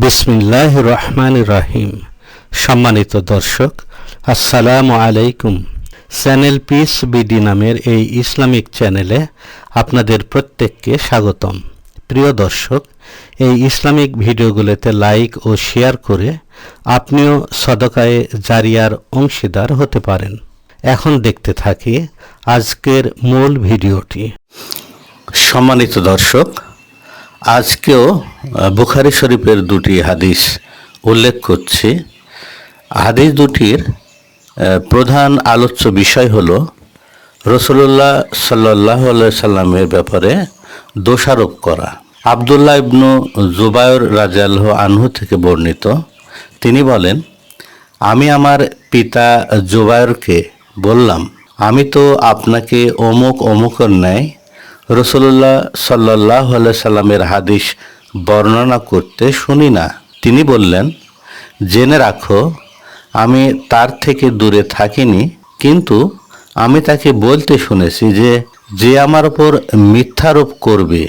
বিসমিল্লাহ রহমান রাহিম। সম্মানিত দর্শক, আসসালামু আলাইকুম। চ্যানেল পিস বিডি নামের এই ইসলামিক চ্যানেলে আপনাদের প্রত্যেককে স্বাগতম। প্রিয় দর্শক, এই ইসলামিক ভিডিওগুলোতে লাইক ও শেয়ার করে আপনিও সদকায়ে জারিয়ার অংশীদার হতে পারেন। এখন দেখতে থাকি আজকের মূল ভিডিওটি। সম্মানিত দর্শক আজকেও বুখারী শরীফের দুটি হাদিস উল্লেখ করছি। হাদিস দুটির প্রধান আলোচ্য বিষয় হল রসুল্লাহ সাল্লাহ সাল্লামের ব্যাপারে দোষারোপ করা। আবদুল্লাহ ইবনু জুবায়র রাজাল্লাহ আনহু থেকে বর্ণিত। তিনি বলেন, আমি আমার পিতা জুবায়রকে বললাম, আমি তো আপনাকে অমুক অমুকর ন্যায় রসুল্লাহ সাল্লাহ সাল্লামের হাদিস বর্ণনা করতে শুনি না। তিনি বললেন, জেনে রাখো, আমি তার থেকে দূরে থাকিনি, কিন্তু আমি তাকে বলতে শুনেছি যে যে আমার ওপর মিথ্যারোপ করবে,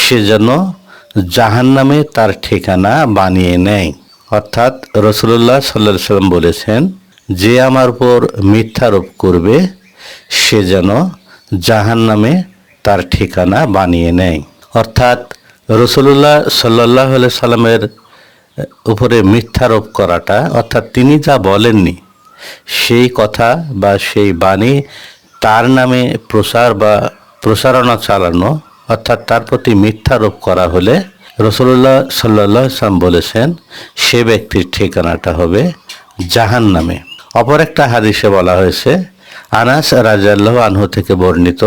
সে যেন জাহান্নামে তার ঠিকানা বানিয়ে নেয়। অর্থাৎ রসুল্লাহ সাল্লাহ সাল্লাম বলেছেন, যে আমার উপর মিথ্যারোপ করবে, সে যেন জাহান্নামে তার ঠিকানা বানিয়ে নেয়। অর্থাৎ রসুল্লাহ সাল্লাহ সাল্লামের উপরে মিথ্যারোপ করাটা, অর্থাৎ তিনি যা বলেননি, সেই কথা বা সেই বাণী তার নামে প্রসার বা প্রসারণা চালানো, অর্থাৎ তার প্রতি মিথ্যারোপ করা হলে রসুল্লাহ সাল্লাহ সাল্লাম বলেছেন, সে ব্যক্তির ঠিকানাটা হবে জাহান নামে অপর একটা হাদিসে বলা হয়েছে, আনাস রাজাল্লাহ আনহু থেকে বর্ণিত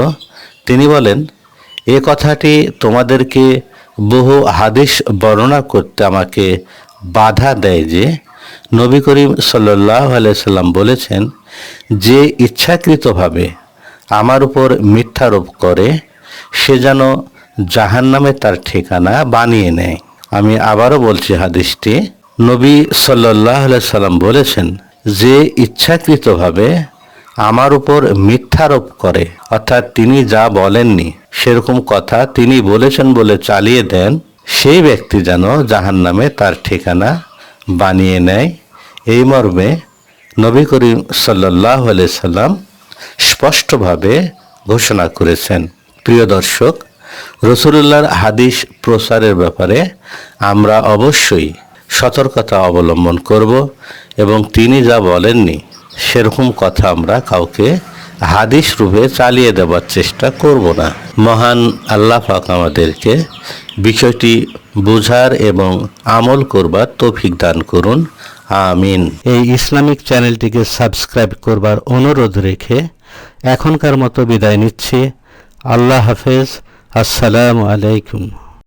তিনি বলেন, এ কথাটি তোমাদেরকে বহু হাদিস বর্ণনা করতে আমাকে বাধা দেয় যে, নবী করিম সাল্লাহ সাল্লাম বলেছেন, যে ইচ্ছাকৃতভাবে আমার উপর মিথ্যারোপ করে, সে যেন জাহান্নামে তার ঠিকানা বানিয়ে নেয়। আমি আবারও বলছি হাদিসটি। নবী সাল্লাহ সাল্লাম বলেছেন, যে ইচ্ছাকৃতভাবে আমার উপর মিথ্যারোপ করে, অর্থাৎ তিনি যা বলেননি, সেরকম কথা তিনি বলেছেন বলে চালিয়ে দেন, সেই ব্যক্তি যেন জাহান নামে তার ঠিকানা বানিয়ে নেয়। এই মর্মে নবী করিম সাল্লাহ সাল্লাম স্পষ্টভাবে ঘোষণা করেছেন, প্রিয় দর্শক রসুল্লাহর হাদিস প্রসারের ব্যাপারে আমরা অবশ্যই সতর্কতা অবলম্বন করব এবং তিনি যা বলেননি সেরকম কথা আমরা কাউকে হাদিস রূপে চালিয়ে দেওয়ার চেষ্টা করব না। মহান আল্লাহ পাক আমাদেরকে বিষয়টি বুঝার এবং আমল করবার তৌফিক দান করুন। আমিন। এই ইসলামিক চ্যানেলটিকে সাবস্ক্রাইব করবার অনুরোধ রেখে এখনকার মতো বিদায় নিচ্ছি। আল্লাহ হাফেজ। আসসালামু আলাইকুম।